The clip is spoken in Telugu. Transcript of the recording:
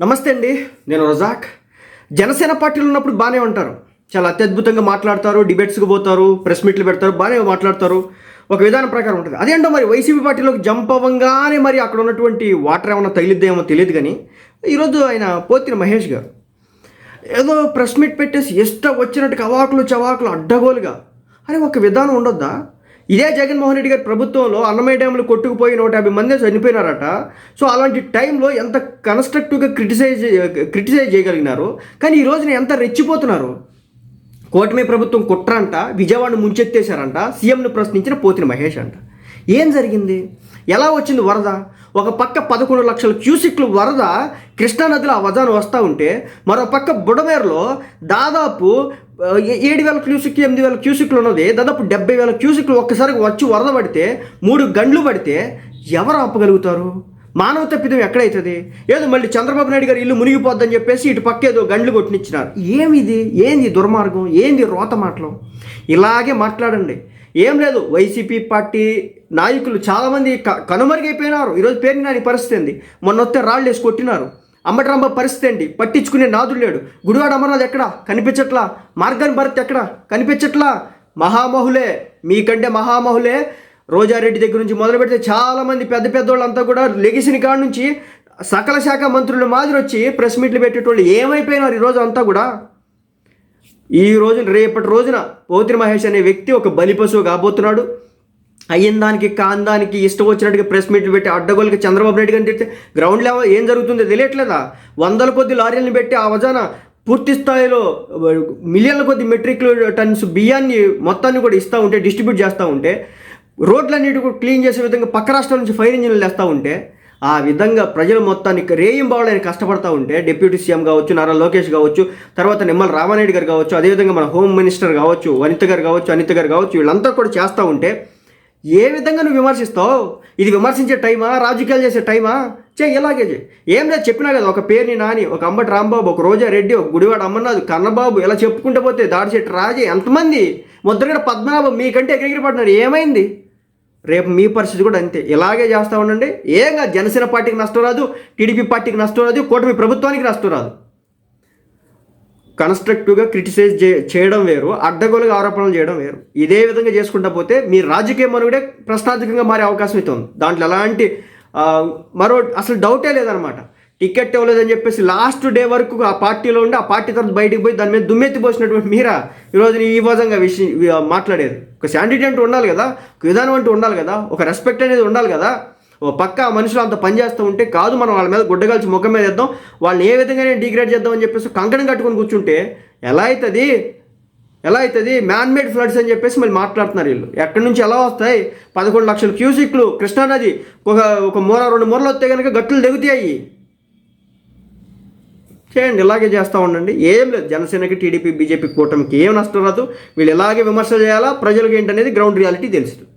నమస్తే అండి నేను రజాక్. జనసేన పార్టీలో ఉన్నప్పుడు బాగానే ఉంటారు. చాలా అత్యద్భుతంగా మాట్లాడతారు డిబేట్స్కి పోతారు ప్రెస్ మీట్లు పెడతారు బాగానే మాట్లాడతారు. ఒక విధానం ప్రకారం ఉంటుంది. అదేంటో మరి వైసీపీ పార్టీలోకి జంప్ అవ్వగానే మరి అక్కడ ఉన్నటువంటి వాటర్ ఏమైనా తగిలిద్దేమో తెలియదు కానీ ఈరోజు ఆయన పోతిన మహేష్ గారు ఏదో ప్రెస్ మీట్ పెట్టేసి ఇష్టం వచ్చినట్టు కవాకులు చవాకులు అడ్డగోలుగా. అని ఒక విధానం ఉండొద్దా? ఇదే జగన్మోహన్ రెడ్డి గారి ప్రభుత్వంలో అన్నమయ్య డ్యాములు కొట్టుకుపోయి నూట యాభై మంది చనిపోయినారట. సో అలాంటి టైంలో ఎంత కన్స్ట్రక్టివ్గా క్రిటిసైజ్ క్రిటిసైజ్ చేయగలిగినారు? కానీ ఈ రోజున ఎంత రెచ్చిపోతున్నారు? కూటమి ప్రభుత్వం కుట్ర అంట విజయవాడను ముంచెత్తేశారంట సీఎంను ప్రశ్నించిన పోతిన మహేష్ అంట. ఏం జరిగింది? ఎలా వచ్చింది వరద? ఒక పక్క పదకొండు లక్షల క్యూసిక్లు వరద కృష్ణానదిలో ఆ వజాను వస్తూ ఉంటే మరో పక్క బుడమేరులో దాదాపు ఏడు వేల క్యూసిక్ ఎనిమిది వేల క్యూసిక్లు ఉన్నది. దాదాపు డెబ్బై వేల క్యూసిక్లు ఒక్కసారి వచ్చి వరద పడితే మూడు గండ్లు పడితే ఎవరు ఆపగలుగుతారు? మానవ తప్పిదం ఎక్కడైతుంది? ఏదో మళ్ళీ చంద్రబాబు నాయుడు గారు ఇల్లు మునిగిపోద్దని చెప్పేసి ఇటు పక్క ఏదో గండ్లు కొట్టినిచ్చినారు. ఏమిది? ఏంది దుర్మార్గం? ఏంది రోత మాటలు? ఇలాగే మాట్లాడండి. ఏం లేదు వైసీపీ పార్టీ నాయకులు చాలామంది క కనుమరుగైపోయినారు. ఈరోజు పేరు నాని పరిస్థితి ఏంది? మొన్న వస్తే రాళ్ళు వేసి కొట్టినారు. అమ్మటరాంబ పరిస్థితి ఏంటి పట్టించుకునే నాదుడు లేడు. గుడివాడ అమర్నాథ్ ఎక్కడ? కనిపించట్లా? మార్గన్ భరత్ ఎక్కడ? కనిపించట్లా? మహామహులే మీకంటే మహామహులే. రోజారెడ్డి దగ్గర నుంచి మొదలు పెడితే చాలామంది పెద్ద పెద్దోళ్ళంతా కూడా లెగిసిన కాడ నుంచి సకల శాఖ మంత్రులు మాదిరి వచ్చి ప్రెస్ మీట్లు పెట్టేటోళ్ళు ఏమైపోయినారు ఈరోజు అంతా కూడా? ఈ రోజున రేపటి రోజున పోతిరి మహేష్ అనే వ్యక్తి ఒక బలి పశువు కాబోతున్నాడు. అయ్యిన దానికి కాందానికి ఇష్టం వచ్చినట్టుగా ప్రెస్ మీట్లు పెట్టి అడ్డగోలకి చంద్రబాబు నాయుడు గారిని తిడితే గ్రౌండ్ లెవెల్ ఏం జరుగుతుందో తెలియట్లేదా? వందల కొద్ది లారీలను పెట్టి ఆ వజాన పూర్తి స్థాయిలో మిలియన్ల కొద్ది మెట్రిక్ టన్స్ బియ్యాన్ని మొత్తాన్ని కూడా ఇస్తూ ఉంటే డిస్ట్రిబ్యూట్ చేస్తూ ఉంటే రోడ్లన్నిటి కూడా క్లీన్ చేసే విధంగా పక్క రాష్ట్రాల నుంచి ఫైర్ ఇంజిన్లు వేస్తూ ఉంటే ఆ విధంగా ప్రజలు మొత్తానికి రేయింబావులని కష్టపడతా ఉంటే డిప్యూటీ సీఎం కావచ్చు నారా లోకేష్ కావచ్చు తర్వాత నిమ్మల రామారెడ్డి గారు కావచ్చు అదేవిధంగా మన హోమ్ మినిస్టర్ కావచ్చు వనిత గారు కావచ్చు అనిత గారు కావచ్చు వీళ్ళంతా కూడా చేస్తూ ఉంటే ఏ విధంగా నువ్వు విమర్శిస్తావు? ఇది విమర్శించే టైమా? రాజకీయాలు చేసే టైమా? చే ఇలాగే ఏం లేదు చెప్పినా కదా ఒక పేరుని నాని ఒక అంబటి రాంబాబు ఒక రోజా రెడ్డి ఒక గుడివాడ అమ్మన్నాథ్ కన్నబాబు ఇలా చెప్పుకుంటూ పోతే దాడిచెట్టు రాజే ఎంతమంది? ముద్రగడ పద్మనాభం మీకంటే ఎగిరి పడినారు ఏమైంది? రేపు మీ పరిస్థితి కూడా అంతే. ఇలాగే చేస్తూ ఉండండి. ఏంగా జనసేన పార్టీకి నష్టం రాదు టీడీపీ పార్టీకి నష్టం రాదు కూటమి ప్రభుత్వానికి నష్టం రాదు. కన్స్ట్రక్టివ్గా క్రిటిసైజ్ చే- చేయడం వేరు అడ్డగోలుగా ఆరోపణలు చేయడం వేరు. ఇదే విధంగా చేసుకుంటా పోతే మీ రాజకీయ మనుగడే ప్రశ్నార్థకంగా మారే అవకాశం అయితే ఉంది. దాంట్లో ఎలాంటి మరో అసలు డౌటే లేదనమాట టికెట్ ఇవ్వలేదని చెప్పేసి లాస్ట్ డే వరకు ఆ పార్టీలో ఉండి ఆ పార్టీ తర్వాత బయటికి పోయి దాని మీద దుమ్మెత్తి పోసినటువంటి మీరా ఈరోజు ఈ విధంగా విషయం మాట్లాడేది. ఒక శాండిటీ అంటూ ఉండాలి కదా ఒక విధానం అంటూ ఉండాలి కదా ఒక రెస్పెక్ట్ అనేది ఉండాలి కదా ఓ పక్క ఆ మనుషులు అంత పని చేస్తూ ఉంటే కాదు మనం వాళ్ళ మీద గుడ్డగాల్చి ముఖం మీద వేద్దాం వాళ్ళని ఏ విధంగా డిగ్రేడ్ చేద్దామని చెప్పేసి కంకణం కట్టుకొని కూర్చుంటే ఎలా అవుతుంది ఎలా అవుతుంది మ్యాన్ మేడ్ ఫ్లడ్స్ అని చెప్పేసి మళ్ళీ మాట్లాడుతున్నారు వీళ్ళు. ఎక్కడి నుంచి ఎలా వస్తాయి? పదకొండు లక్షల క్యూసిక్లు. కృష్ణానది ఒక ఒక మూర రెండు మూరలు వస్తే కనుక గట్టులు దిగుతాయి చేయండి ఇలాగే చేస్తూ ఉండండి. ఏం లేదు జనసేనకి టీడీపీ బీజేపీ కూటమికి ఏం నష్టం రాదు. వీళ్ళు ఇలాగే విమర్శలు చేయాలా? ప్రజలకు ఏంటనేది గ్రౌండ్ రియాలిటీ తెలుస్తుంది.